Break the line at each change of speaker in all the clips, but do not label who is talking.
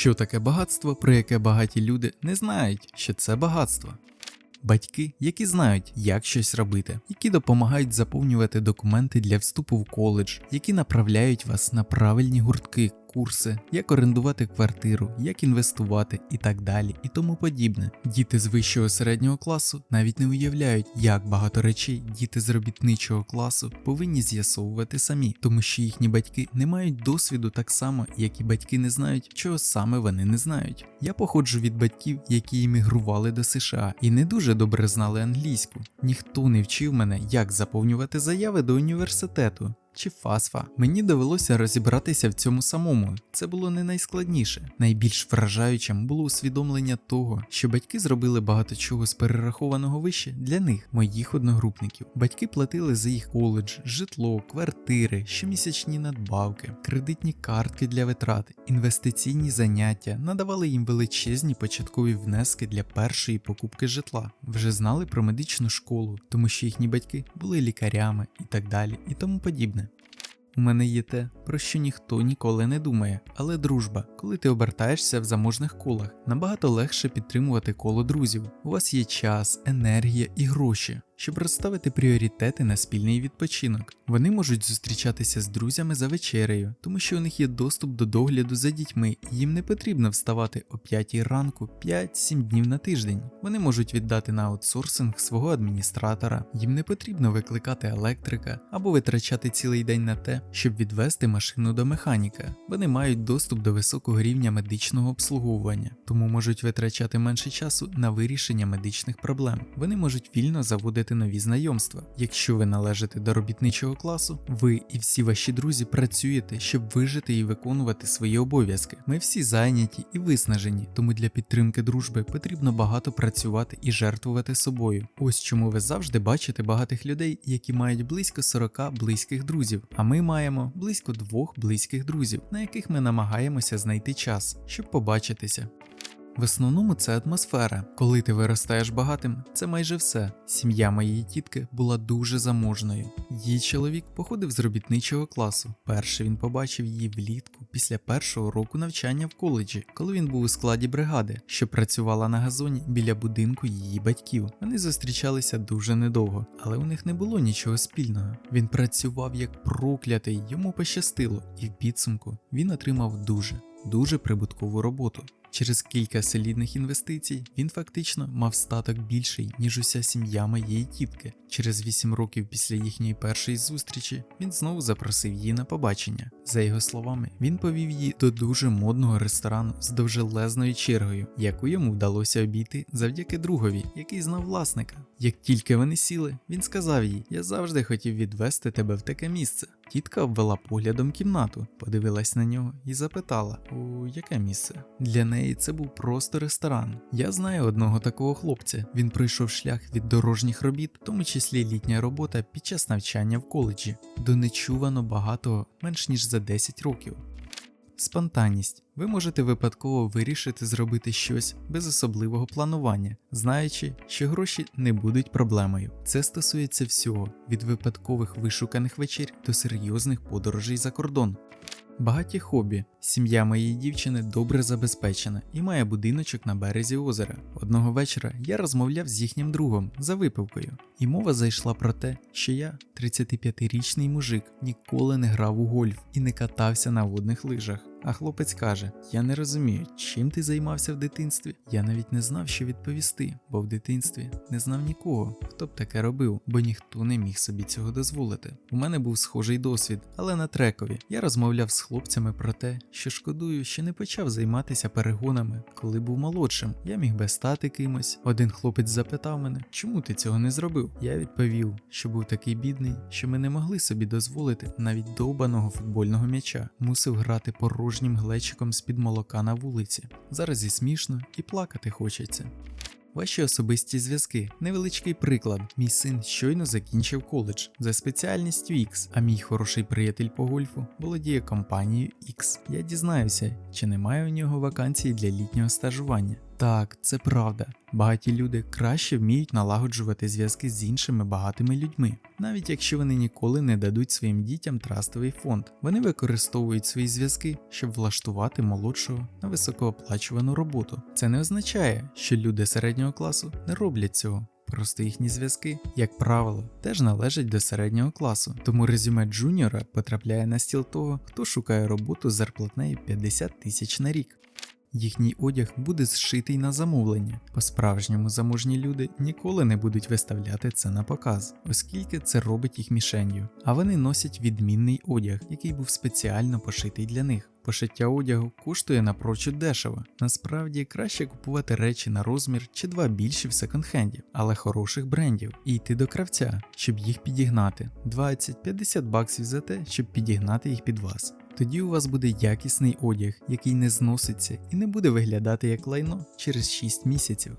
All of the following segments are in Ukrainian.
Що таке багатство, про яке багаті люди не знають, що це багатство? Батьки, які знають, як щось робити, які допомагають заповнювати документи для вступу в коледж, які направляють вас на правильні гуртки, курси, як орендувати квартиру, як інвестувати і так далі, і тому подібне. Діти з вищого середнього класу навіть не уявляють, як багато речей діти з робітничого класу повинні з'ясовувати самі, тому що їхні батьки не мають досвіду так само, як і батьки не знають, чого саме вони не знають. Я походжу від батьків, які іммігрували до США і не дуже добре знали англійську. Ніхто не вчив мене, як заповнювати заяви до університету. Чи фасфа. Мені довелося розібратися в цьому самому. Це було не найскладніше. Найбільш вражаючим було усвідомлення того, що батьки зробили багато чого з перерахованого вище для них, моїх одногрупників. Батьки платили за їх коледж, житло, квартири, щомісячні надбавки, кредитні картки для витрат, інвестиційні заняття, надавали їм величезні початкові внески для першої покупки житла. Вже знали про медичну школу, тому що їхні батьки були лікарями і так далі, і тому подібне. У мене є те, про що ніхто ніколи не думає, але дружба, коли ти обертаєшся в заможних колах, набагато легше підтримувати коло друзів. У вас є час, енергія і гроші, щоб розставити пріоритети на спільний відпочинок. Вони можуть зустрічатися з друзями за вечерею, тому що у них є доступ до догляду за дітьми, і їм не потрібно вставати о 5 ранку 5-7 днів на тиждень. Вони можуть віддати на аутсорсинг свого адміністратора, їм не потрібно викликати електрика або витрачати цілий день на те, щоб відвести машину до механіка. Вони мають доступ до високого рівня медичного обслуговування, тому можуть витрачати менше часу на вирішення медичних проблем. Вони можуть вільно заводити нові знайомства. Якщо ви належите до робітничого класу, ви і всі ваші друзі працюєте, щоб вижити і виконувати свої обов'язки. Ми всі зайняті і виснажені, тому для підтримки дружби потрібно багато працювати і жертвувати собою. Ось чому ви завжди бачите багатих людей, які мають близько 40 близьких друзів, а ми маємо близько двох близьких друзів, на яких ми намагаємося знайти час, щоб побачитися. В основному це атмосфера. Коли ти виростаєш багатим, це майже все. Сім'я моєї тітки була дуже заможною. Її чоловік походив з робітничого класу. Перший він побачив її влітку після першого року навчання в коледжі, коли він був у складі бригади, що працювала на газоні біля будинку її батьків. Вони зустрічалися дуже недовго, але у них не було нічого спільного. Він працював як проклятий, йому пощастило, і в підсумку він отримав дуже, дуже прибуткову роботу. Через кілька солідних інвестицій він фактично мав статок більший, ніж уся сім'я моєї тітки. Через 8 років після їхньої першої зустрічі він знову запросив її на побачення. За його словами, він повів її до дуже модного ресторану з довжелезною чергою, яку йому вдалося обійти завдяки другові, який знав власника. Як тільки вони сіли, він сказав їй: Я завжди хотів відвести тебе в таке місце. Тітка обвела поглядом кімнату, подивилась на нього і запитала: у яке місце? Для неї це був просто ресторан. Я знаю одного такого хлопця. Він пройшов шлях від дорожніх робіт, в тому числі літня робота під час навчання в коледжі, до нечувано багатого менш ніж за 10 років. Спонтанність. Ви можете випадково вирішити зробити щось без особливого планування, знаючи, що гроші не будуть проблемою. Це стосується всього від випадкових вишуканих вечір до серйозних подорожей за кордон. Багаті хобі. Сім'я моєї дівчини добре забезпечена і має будиночок на березі озера. Одного вечора я розмовляв з їхнім другом за випивкою, і мова зайшла про те, що я, 35-річний мужик, ніколи не грав у гольф і не катався на водних лижах. А хлопець каже: Я не розумію, чим ти займався в дитинстві. Я навіть не знав, що відповісти, бо в дитинстві не знав нікого, хто б таке робив, бо ніхто не міг собі цього дозволити. У мене був схожий досвід, але на трекові. Я розмовляв з хлопцями про те, що шкодую, що не почав займатися перегонами, коли був молодшим. Я міг би стати кимось. Один хлопець запитав мене, чому ти цього не зробив? Я відповів, що був такий бідний, що ми не могли собі дозволити навіть довбаного футбольного м'яча, мусив грати порожнім глечиком з-під молока на вулиці. Зараз і смішно, і плакати хочеться. Ваші особисті зв'язки. Невеличкий приклад. Мій син щойно закінчив коледж за спеціальністю X, а мій хороший приятель по гольфу володіє компанією X. Я дізнаюся, чи немає у нього вакансій для літнього стажування. Так, це правда. Багаті люди краще вміють налагоджувати зв'язки з іншими багатими людьми, навіть якщо вони ніколи не дадуть своїм дітям трастовий фонд. Вони використовують свої зв'язки, щоб влаштувати молодшого на високооплачувану роботу. Це не означає, що люди середнього класу не роблять цього. Просто їхні зв'язки, як правило, теж належать до середнього класу, тому резюме джуніора потрапляє на стіл того, хто шукає роботу з зарплатнею 50 тисяч на рік. Їхній одяг буде зшитий на замовлення. По-справжньому заможні люди ніколи не будуть виставляти це на показ, оскільки це робить їх мішенью. А вони носять відмінний одяг, який був спеціально пошитий для них. Пошиття одягу коштує напрочуд дешево. Насправді краще купувати речі на розмір чи два більші в секонд-хенді, але хороших брендів, і йти до кравця, щоб їх підігнати. 20-50 баксів за те, щоб підігнати їх під вас. Тоді у вас буде якісний одяг, який не зноситься і не буде виглядати як лайно через 6 місяців.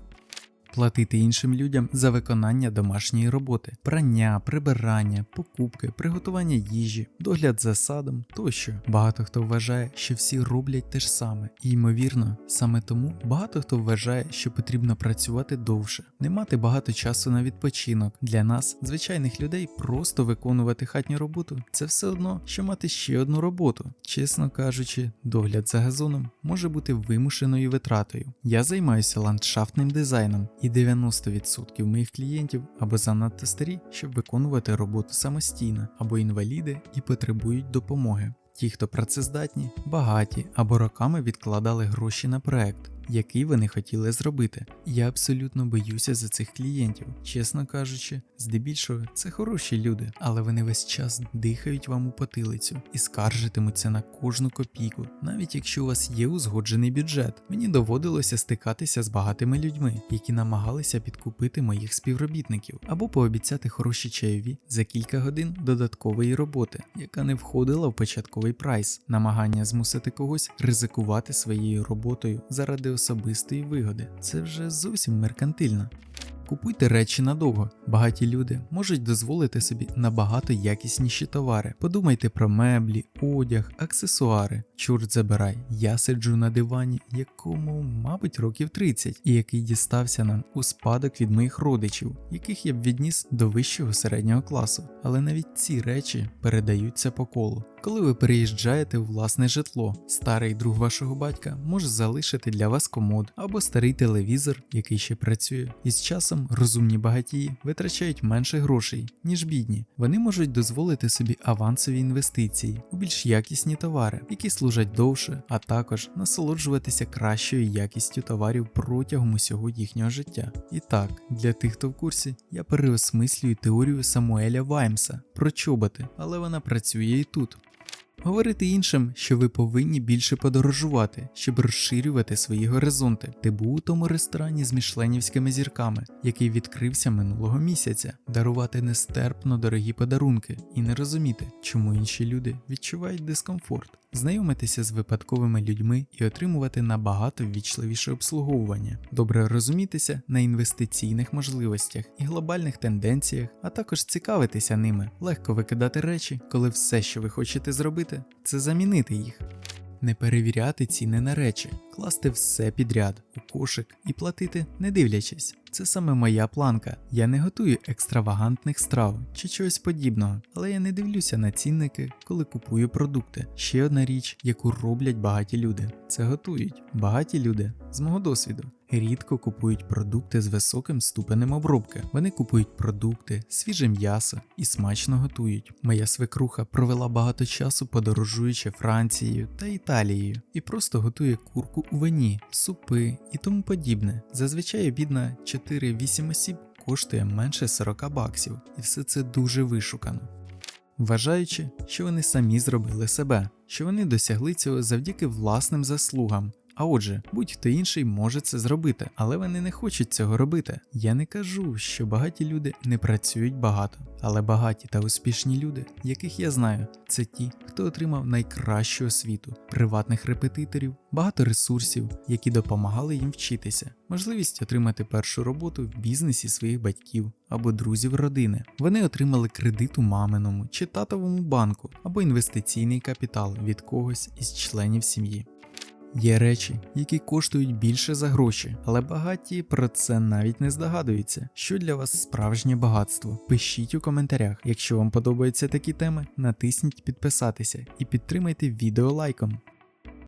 Платити іншим людям за виконання домашньої роботи, прання, прибирання, покупки, приготування їжі, догляд за садом тощо. Багато хто вважає, що всі роблять те ж саме, і ймовірно, саме тому багато хто вважає, що потрібно працювати довше, не мати багато часу на відпочинок. Для нас, звичайних людей, просто виконувати хатню роботу це все одно, що мати ще одну роботу. Чесно кажучи, догляд за газоном може бути вимушеною витратою. Я займаюся ландшафтним дизайном і 90% моїх клієнтів або занадто старі, щоб виконувати роботу самостійно, або інваліди і потребують допомоги. Ті, хто працездатні, багаті або роками відкладали гроші на проект, який вони хотіли зробити. Я абсолютно боюся за цих клієнтів. Чесно кажучи, здебільшого це хороші люди, але вони весь час дихають вам у потилицю і скаржитимуться на кожну копійку, навіть якщо у вас є узгоджений бюджет. Мені доводилося стикатися з багатими людьми, які намагалися підкупити моїх співробітників або пообіцяти хороші чайові за кілька годин додаткової роботи, яка не входила в початковий прайс, намагання змусити когось ризикувати своєю роботою заради особистої вигоди. Це вже зовсім меркантильно. Купуйте речі надовго. Багаті люди можуть дозволити собі набагато якісніші товари. Подумайте про меблі, одяг, аксесуари. Чорт забирай, я сиджу на дивані, якому, мабуть, років 30, і який дістався нам у спадок від моїх родичів, яких я б відніс до вищого середнього класу. Але навіть ці речі передаються по колу. Коли ви переїжджаєте у власне житло, старий друг вашого батька може залишити для вас комод або старий телевізор, який ще працює. І з часом розумні багатії витрачають менше грошей, ніж бідні. Вони можуть дозволити собі авансові інвестиції у більш якісні товари, які служать довше, а також насолоджуватися кращою якістю товарів протягом усього їхнього життя. І так, для тих, хто в курсі, я переосмислюю теорію Самуеля Ваймса про чоботи, але вона працює і тут. Говорити іншим, що ви повинні більше подорожувати, щоб розширювати свої горизонти. Ти був у тому ресторані з мішленівськими зірками, який відкрився минулого місяця, дарувати нестерпно дорогі подарунки і не розуміти, чому інші люди відчувають дискомфорт. Знайомитися з випадковими людьми і отримувати набагато ввічливіше обслуговування, добре розумітися на інвестиційних можливостях і глобальних тенденціях, а також цікавитися ними, легко викидати речі, коли все, що ви хочете зробити, це замінити їх. Не перевіряти ціни на речі, класти все підряд у кошик і платити, не дивлячись. Це саме моя планка. Я не готую екстравагантних страв чи чогось подібного, але я не дивлюся на цінники, коли купую продукти. Ще одна річ, яку роблять багаті люди, це готують. Багаті люди з мого досвіду. Рідко купують продукти з високим ступенем обробки. Вони купують продукти, свіже м'ясо і смачно готують. Моя свекруха провела багато часу подорожуючи Францією та Італією і просто готує курку у вині, супи і тому подібне. Зазвичай обідна 4-8 осіб коштує менше 40 баксів, і все це дуже вишукано. Вважаючи, що вони самі зробили себе, що вони досягли цього завдяки власним заслугам. А отже, будь-хто інший може це зробити, але вони не хочуть цього робити. Я не кажу, що багаті люди не працюють багато, але багаті та успішні люди, яких я знаю, це ті, хто отримав найкращу освіту, приватних репетиторів, багато ресурсів, які допомагали їм вчитися, можливість отримати першу роботу в бізнесі своїх батьків або друзів родини. Вони отримали кредит у маминому чи татовому банку або інвестиційний капітал від когось із членів сім'ї. Є речі, які коштують більше за гроші, але багаті про це навіть не здогадуються. Що для вас справжнє багатство? Пишіть у коментарях. Якщо вам подобаються такі теми, натисніть підписатися і підтримайте відео лайком.